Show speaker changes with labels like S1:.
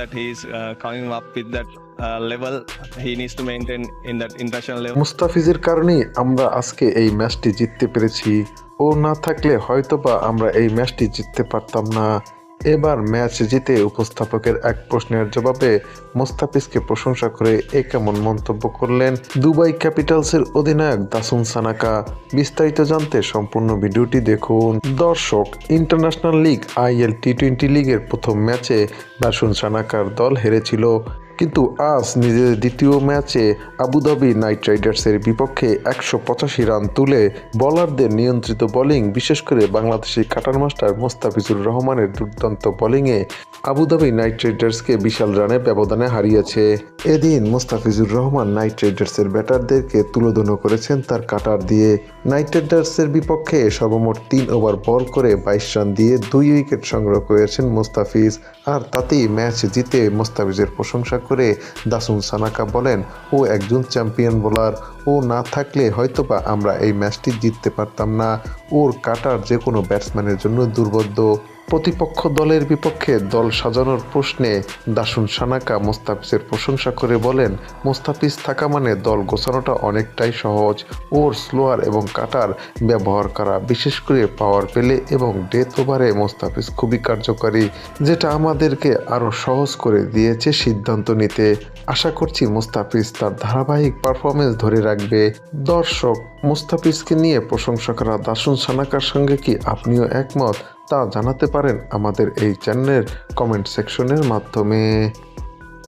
S1: that he is uh, coming up with that uh, level he needs to maintain in that international level.
S2: মুস্তাফিজের কারণেই আমরা আজকে এই ম্যাচটি জিততে পেরেছি ও না থাকলে হয়তোবা আমরা এই ম্যাচটি জিততে পারতাম না এবার ম্যাচ জিতে উপস্থাপকের এক প্রশ্নের জবাবে মোস্তাফিজকে প্রশংসা করে এ কেমন মন্তব্য করলেন দুবাই ক্যাপিটালসের অধিনায়ক দাসুন সানাকা। বিস্তারিত জানতে সম্পূর্ণ ভিডিওটি দেখুন। দর্শক, international league, IL T twenty লিগের প্রথম ম্যাচে দাসুন সানাকার দল হেরেছিল। কিন্তু আজ নিজেদের দ্বিতীয় ম্যাচে আবুধাবি নাইট রাইডার্সের বিপক্ষে একশো পঁচাশি রান তুলে বলারদের নিয়ন্ত্রিত বোলিং, বিশেষ করে বাংলাদেশি কাটার মাস্টার মোস্তাফিজুর রহমানের দুর্দান্ত বোলিংয়ে আবুধাবি নাইট রাইডার্সকে বিশাল রানে ব্যবধানে হারিয়েছে। এদিন মোস্তাফিজুর রহমান নাইট রাইডার্সের ব্যাটারদেরকে তুলোধনো করেছেন তার কাটার দিয়ে। নাইট রাইডার্সের বিপক্ষে সর্বমোট তিন ওভার বল করে বাইশ রান দিয়ে দুই উইকেট সংগ্রহ করেছেন মোস্তাফিজ, আর তাতেই ম্যাচ জিতে মোস্তাফিজের প্রশংসা করে দাসুন সানাকা বলেন ও একজন চ্যাম্পিয়ন বোলার ও না থাকলে হয়তোবা আমরা এই ম্যাচটি জিততে পারতাম না। ওর কাটার যে কোনো ব্যাটসম্যানের জন্য দুর্বোধ্য। প্রতিপক্ষ দলের বিপক্ষে দল সাজানোর প্রশ্নে দাসুন সানাকা মোস্তাফিজের প্রশংসা করে বলেন, মোস্তাফিজ থাকা মানে দল গোছানোটা অনেকটাই সহজ। ওর স্লোয়ার এবং কাটার ব্যবহার করা বিশেষ করে পাওয়ার পেলে এবং ডেথ ওভারে মোস্তাফিজ খুবই কার্যকরী, যেটা আমাদেরকে আরও সহজ করে দিয়েছে সিদ্ধান্ত নিতে। আশা করছি মোস্তাফিজ তার ধারাবাহিক পারফরমেন্স ধরে রাখবে। দর্শক, মুস্তাফিজকে নিয়ে প্রশংসা করা দাসুন সানাকার সঙ্গে কি আপনিও একমত? তা জানাতে পারেন আমাদের এই চ্যানেলের কমেন্ট সেকশনের মাধ্যমে।